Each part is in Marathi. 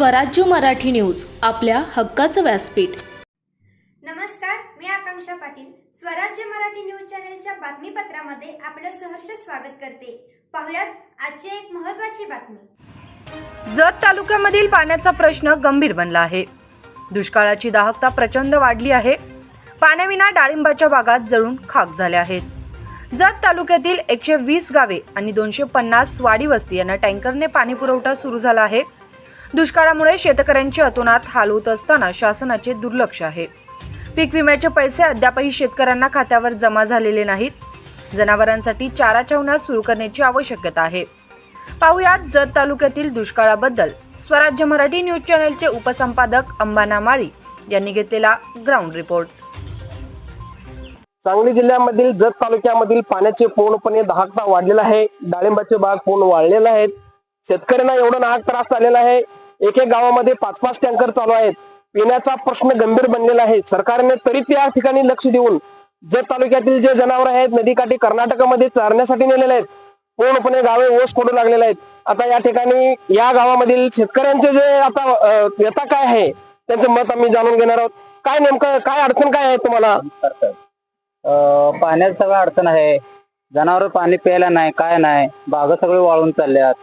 स्वराज्य मराठी न्यूज आपल्या हक्काचं व्यासपीठ. नमस्कार मी आकांक्षा पाटील. स्वराज्य मराठी न्यूज चॅनलच्या बातमीपत्रामध्ये आपलं सहर्ष स्वागत करते. पाहुयात आजची एक महत्त्वाची बातमी. जत तालुक्यामधील पाण्याचा प्रश्न गंभीर बनला आहे. दुष्काळाची दाहकता प्रचंड वाढली आहे. पाण्याविना डाळिंबाच्या बागात जळून खाक झाल्या आहेत. जत तालुक्यातील एकशे वीस गावे आणि दोनशे पन्नास वाडी वस्ती यांना टँकरने पाणी पुरवठा सुरू झाला आहे. दुष्काळामुळे शेतकऱ्यांची अतोनात हाल होत असताना शासनाचे दुर्लक्ष आहे. पीक विम्याचे पैसे अद्यापही शेतकऱ्यांना खात्यावर जमा झालेले नाहीत. जनावरांसाठी चारा छावण्या सुरू करण्याची आवश्यकता आहे. पाहुयात जत तालुक्यातील दुष्काळाबद्दल. स्वराज्य मराठी न्यूज चॅनलचे उपसंपादक अंबाना माळी यांनी घेतलेला ग्राउंड रिपोर्ट. सांगली जिल्ह्यामधील जत तालुक्यामधील पाण्याचे पूर्णपणे दहाकता वाढलेला आहे. डाळिंबाचे बाग पूर्ण वाढलेले आहेत. शेतकऱ्यांना एवढा नाहक त्रास झालेला आहे. एक एक गावामध्ये पाच पाच टँकर चालू आहेत. पिण्याचा प्रश्न गंभीर बनलेला आहे. सरकारने तरी त्या ठिकाणी लक्ष देऊन जत तालुक्यातील जे जनावर आहेत नदीकाठी कर्नाटकामध्ये चारण्यासाठी नेलेले आहेत. पूर्णपणे गावे ओस पडू लागलेले आहेत. आता या ठिकाणी या गावामधील शेतकऱ्यांचे जे आता व्यथा काय आहे त्यांचे मत आम्ही जाणून घेणार आहोत. काय नेमकं काय अडचण काय आहे तुम्हाला? अं, पाण्यात सगळं अडचण आहे. जनावर पाणी प्यायला नाही काय नाही. बाग सगळे वाळून चालल्यात.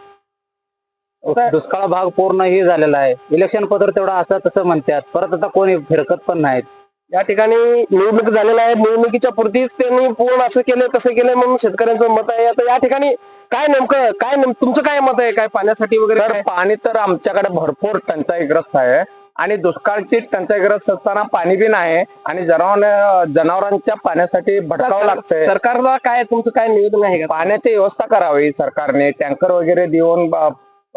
दुष्काळ भाग पूर्ण ही झालेला आहे. इलेक्शन पत्र तेवढं असं तसं म्हणतात. परत आता कोणी फिरकत पण नाहीत. या ठिकाणी निवडणूक झालेल्या आहेत निवडणुकीच्या पुरतीच त्यांनी पूर्ण असं केलं तसं केलं. म्हणून शेतकऱ्यांचं मत आहे. आता या ठिकाणी काय नेमकं काय तुमचं काय मत आहे? काय पाण्यासाठी वगैरे? पाणी तर आमच्याकडे भरपूर टंचाईग्रस्त आहे. आणि दुष्काळची टंचाईग्रस्त असताना पाणी बी नाही. आणि जनावर जनावरांच्या पाण्यासाठी भटकावं लागतंय. सरकारला काय तुमचं काय निवेदन आहे पाण्याची व्यवस्था करावी सरकारने. टँकर वगैरे देऊन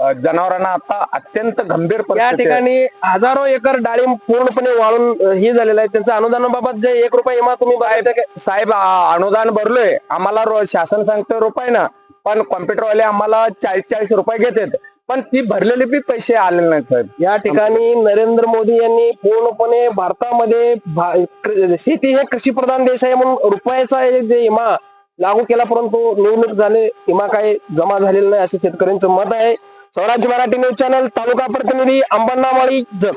जनावरांना आता अत्यंत गंभीर या. ठिकाणी हजारो एकर डाळिंब पूर्णपणे वाळून हे झालेलं आहे. त्यांचं अनुदानाबाबत जे एक रुपये इमा तुम्ही साहेब अनुदान भरलोय. आम्हाला शासन सांगतोय रुपये ना. पण कॉम्प्युटरवाले आम्हाला चाळीस चाळीस रुपये घेतात. पण ती भरलेले बी पैसे आलेले नाहीत साहेब. या ठिकाणी नरेंद्र मोदी यांनी पूर्णपणे भारतामध्ये शेती हे कृषी प्रधान देश आहे म्हणून रुपयाचा जे इमा लागू केला परंतु निवडणूक झाले इमा काय जमा झालेला नाही असे शेतकऱ्यांचं मत आहे. स्वराज्य मराठी न्यूज चॅनल तालुका प्रतिनिधी अंबन्नामाळी जग